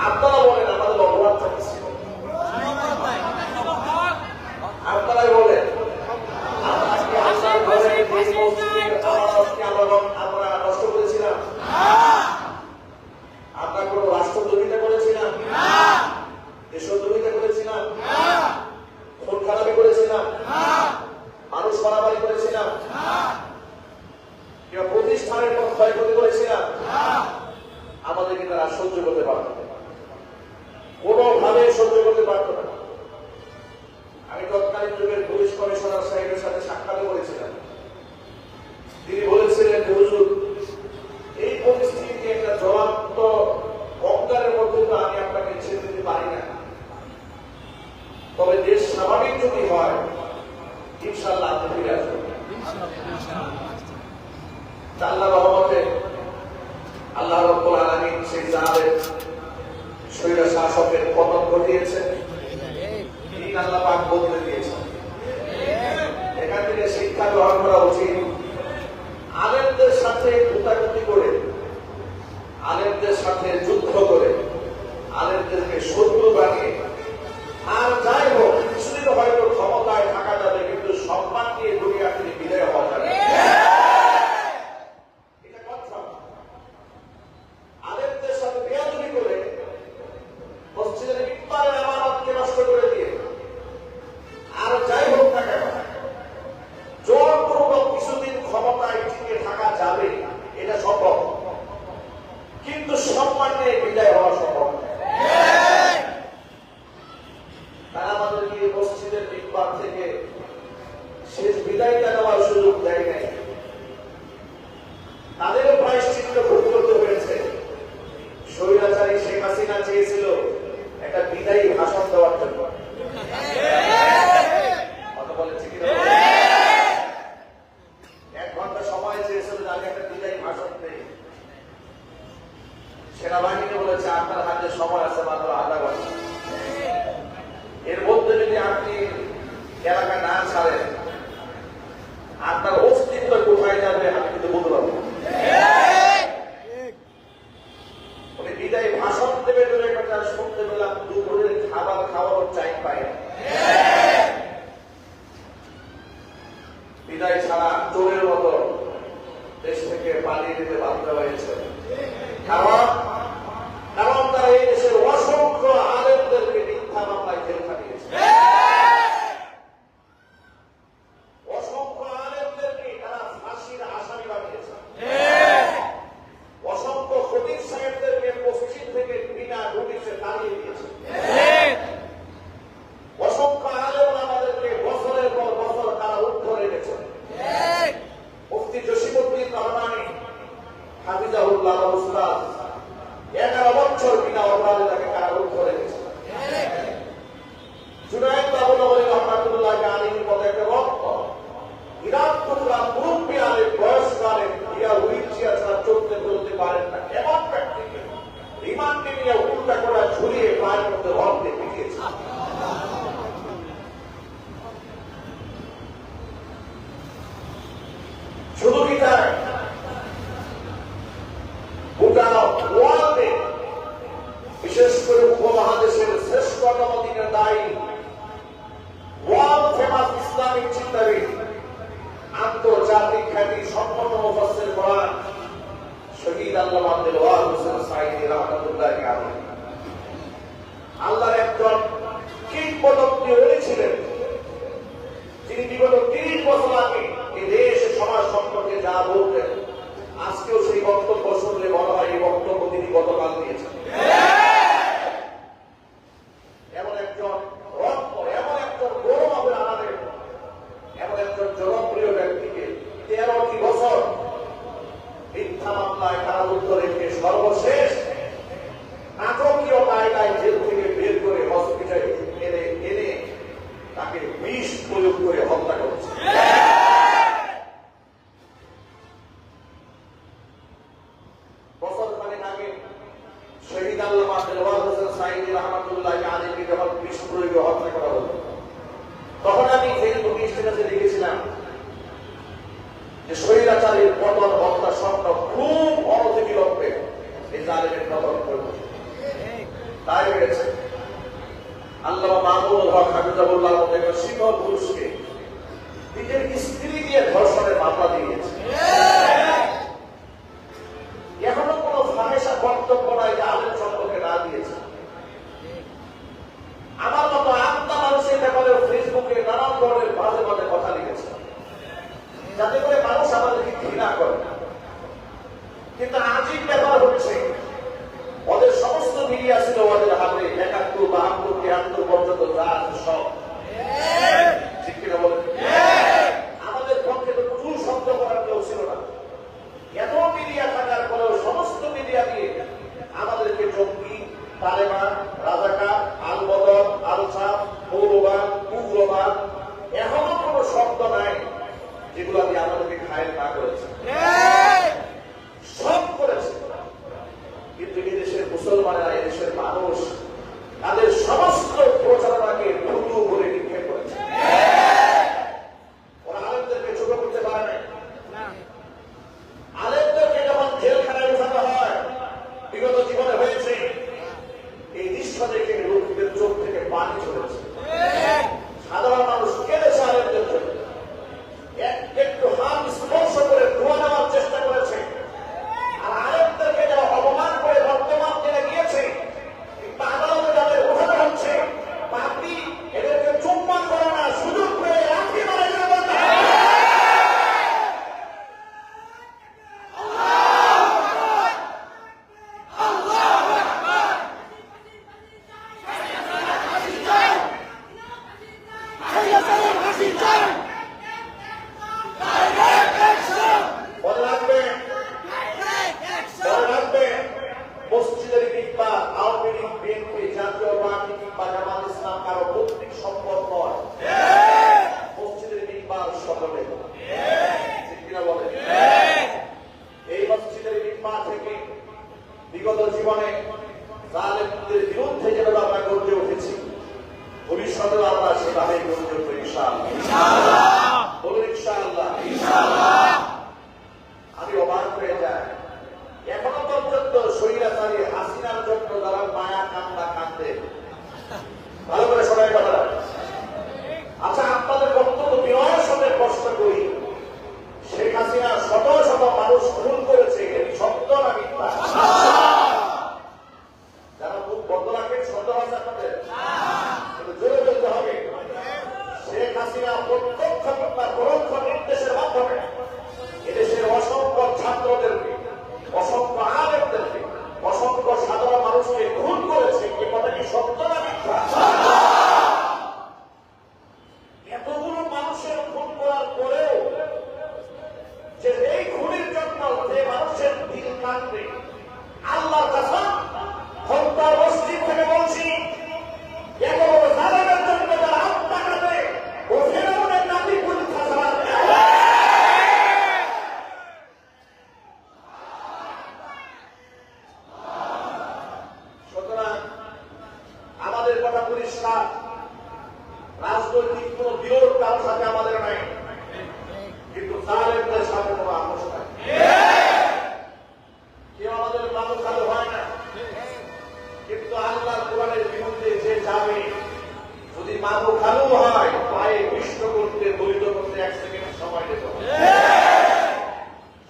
A তবে দেশ স্বাভাবিক যদি হয় ইনশাল্লাহ আপনি ফিরে আসবেন। আল্লাহ রহমতে আল্লাহ রব্বুল আলমী সেই শরীর শাসকের পতন দিন আল্লাহ পাক বদলে এখান থেকে শিক্ষা গ্রহণ করা উচিত। আলেমদের সাথে করে, আলেমদের সাথে যুদ্ধ করে, আলেমদেরকে শত্রু বানিয়ে যে স্বৈরাচারীর পতন হত্যার স্বপ্ন খুব এই জালিমের পতন করবে তাই হয়েছে আল্লাহ মাহমুদুল হক হাবিজাবুল্লাহ সিংহ পুরুষকে নিজের স্ত্রী দিয়ে ধর্ষণের মাথা দিয়েছে। বন্ধ রাখবেন সন্দেহ আছে আপনাদের জোরে বলতে হবে। শেখ হাসিনা রাজনৈতিক কোন বিরোধ তার সাথে আমাদের নাই। কিন্তু তাদের সাথে কোনো আপোষ যে যাবে, যদি মাগো খালু হয়, পায়ে কৃষ্ণ করতে দলিত করতে এক সেকেন্ড সময়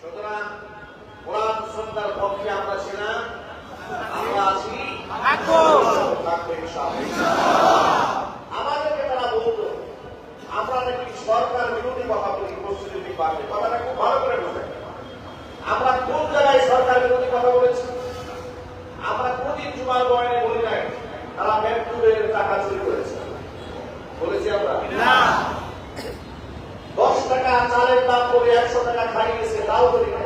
সুতরাং কোরআন সন্ধ্যার পক্ষে করে একশো টাকা খাই গেছে তাও করি না।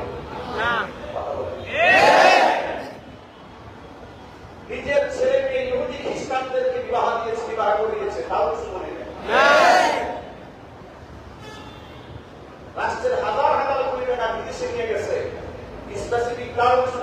নিজের ছেলেকে ইহুদি খ্রিস্টানদেরকে বিবাহ দিয়েছে বিবাহ করিয়েছে তাও কিছু মনে রাষ্ট্রের হাজার হাজার কোটি টাকা বিদেশে নিয়ে গেছে। স্পেসিফিক তাও কিছু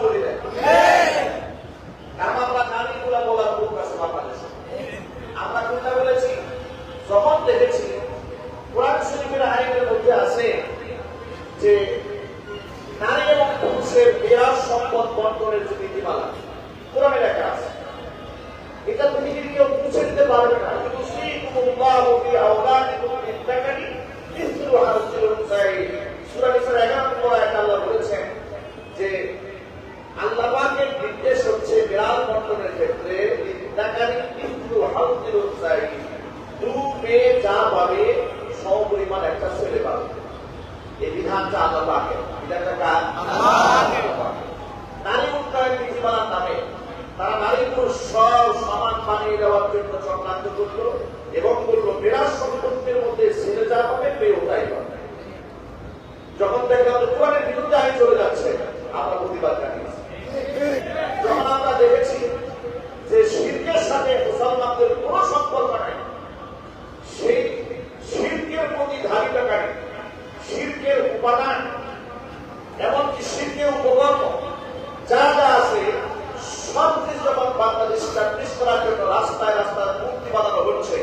জন্য রাস্তায় রাস্তায় মুক্তি বানানো হচ্ছে।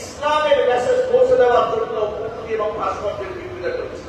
ইসলামের মেসেজ পৌঁছে দেওয়ার জন্য মূর্তি এবং ভাস্কর্যের বিক্রিয়া করছে।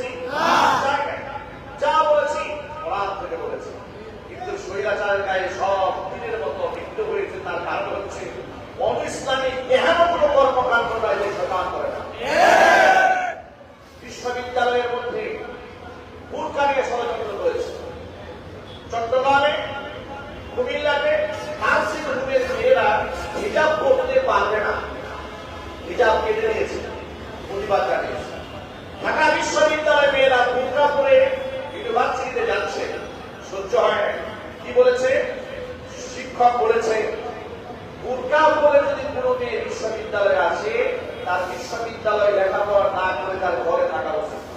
கொள்ளாதே